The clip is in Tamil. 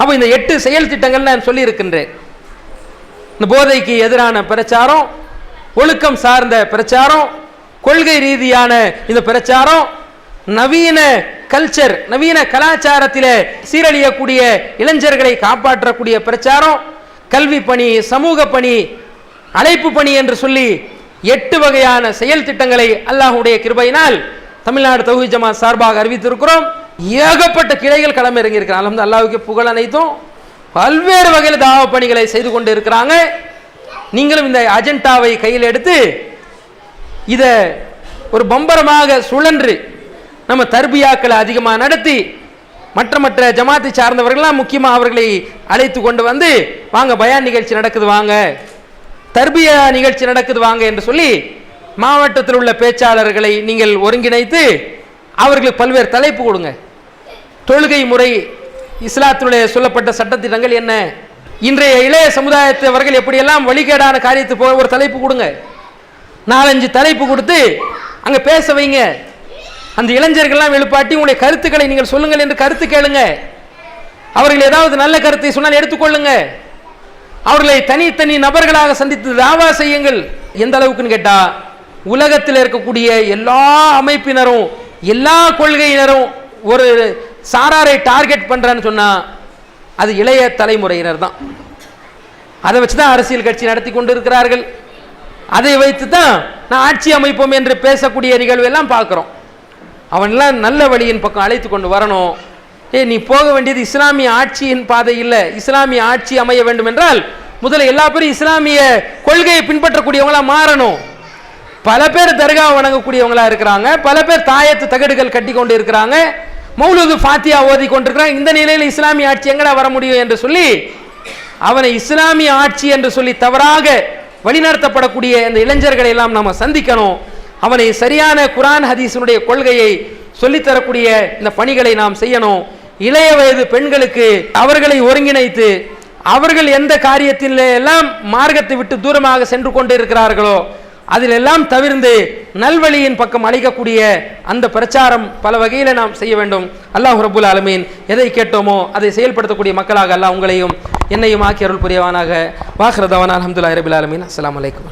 அப்போ இந்த எட்டு செயல் திட்டங்கள் நான் சொல்லியிருக்கின்றேன். இந்த போதைக்கு எதிரான பிரச்சாரம் ஒழுக்கம் சார்ந்த பிரச்சாரம் கொள்கை ரீதியான இந்த பிரச்சாரம் நவீன கல்ச்சர் நவீன கலாச்சாரத்தில் சீரழியக்கூடிய இளைஞர்களை காப்பாற்றக்கூடிய பிரச்சாரம் கல்வி பணி சமூக பணி அழைப்பு பணி என்று சொல்லி எட்டு வகையான செயல் திட்டங்களை அல்லாஹுடைய கிருபையினால் தமிழ்நாடு தௌஹி ஜமாத் சார்பாக அறிவித்திருக்கிறோம். ஏகப்பட்ட கிளைகள் களமிறங்கி இருக்கிறாங்க அலமது அல்லாவுக்கு புகழ் அனைத்தும் பல்வேறு வகையில் தாவ பணிகளை செய்து கொண்டு இருக்கிறாங்க நீங்களும் இந்த அஜெண்டாவை கையில் எடுத்து இதை ஒரு பம்பரமாக சுழன்று நம்ம தர்பியாக்களை அதிகமாக நடத்தி மற்ற மற்ற ஜமாத்தை சார்ந்தவர்கள்லாம் முக்கியமாக அவர்களை அழைத்து கொண்டு வந்து வாங்க பயான் நிகழ்ச்சி நடக்குது வாங்க. தர்பியா நிகழ்ச்சி நடக்குது வாங்க என்று சொல்லி மாவட்டத்தில் உள்ள பேச்சாளர்களை நீங்கள் ஒருங்கிணைத்து அவர்களுக்கு பல்வேறு தலைப்பு கொடுங்க. தொழுகை முறை இஸ்லாத்தினுடைய சொல்லப்பட்ட சட்டத்திட்டங்கள் என்ன? இன்றைய இளைய சமுதாயத்தவர்கள் எப்படியெல்லாம் வழிகேடான காரியத்தை போக ஒரு தலைப்பு கொடுங்க. நாலஞ்சு தலைப்பு கொடுத்து அங்கே பேச வைங்க. அந்த இளைஞர்கள்லாம் எழுப்பாட்டி உங்களுடைய கருத்துக்களை நீங்கள் சொல்லுங்கள் என்று கருத்து கேளுங்க. அவர்கள் ஏதாவது நல்ல கருத்தை சொன்னால் எடுத்துக்கொள்ளுங்க. அவர்களை தனித்தனி நபர்களாக சந்தித்து தாவா செய்யுங்கள். எந்த அளவுக்குன்னு கேட்டா உலகத்தில் இருக்கக்கூடிய எல்லா அமைப்பினரும் எல்லா கொள்கையினரும் ஒரு சாராரை டார்கெட் பண்ணுறேன்னு சொன்னால் அது இளைய தலைமுறையினர் தான். அதை வச்சு தான் அரசியல் கட்சி நடத்தி கொண்டு இருக்கிறார்கள் அதை வைத்து தான் நான் ஆட்சி அமைப்போம் என்று பேசக்கூடிய நிகழ்வு எல்லாம் பார்க்குறோம். அவன்லாம் நல்ல வழியின் பக்கம் அழைத்து கொண்டு வரணும். ஏய் நீ போக வேண்டியது இஸ்லாமிய ஆட்சியின் பாதை இல்லை. இஸ்லாமிய ஆட்சி அமைய வேண்டும் என்றால் முதல்ல எல்லா பேரும் இஸ்லாமிய கொள்கையை பின்பற்றக்கூடியவங்களா மாறணும். பல பேர் தர்கா வணங்கக்கூடியவங்களா இருக்கிறாங்க. பல பேர் தாயத்து தகடுகள் கட்டி கொண்டு இருக்கிறாங்க. மௌலூது ஃபாத்தியா ஓதி கொண்டிருக்கிறான் இந்த நிலையில் இஸ்லாமிய ஆட்சி எங்கடா வர முடியும் என்று சொல்லி அவனை இஸ்லாமிய ஆட்சி என்று சொல்லி தவறாக வழிநடத்தப்படக்கூடிய இந்த இளைஞர்களை எல்லாம் நாம் சந்திக்கணும். அவனை சரியான குரான் ஹதீஸினுடைய கொள்கையை சொல்லித்தரக்கூடிய இந்த பணிகளை நாம் செய்யணும். இளைய வயது பெண்களுக்கு அவர்களை ஒருங்கிணைத்து அவர்கள் எந்த காரியத்திலே எல்லாம் மார்க்கத்தை விட்டு தூரமாக சென்று கொண்டு இருக்கிறார்களோ அதில் எல்லாம் தவிர்ந்து நல்வழியின் பக்கம் அழைக்கக்கூடிய அந்த பிரச்சாரம் பல வகையில் நாம் செய்ய வேண்டும். அல்லாஹ் ரபுல் அலமீன் எதை கேட்டோமோ அதை செயல்படுத்தக்கூடிய மக்களாக அல்லாஹ் உங்களையும் என்னையும் ஆக்கி அருள் புரியவானாக. வாஹ்ரதவான் அலமதுல்லா ரபுல் அலமீன் அஸ்லாம் வலைக்கம்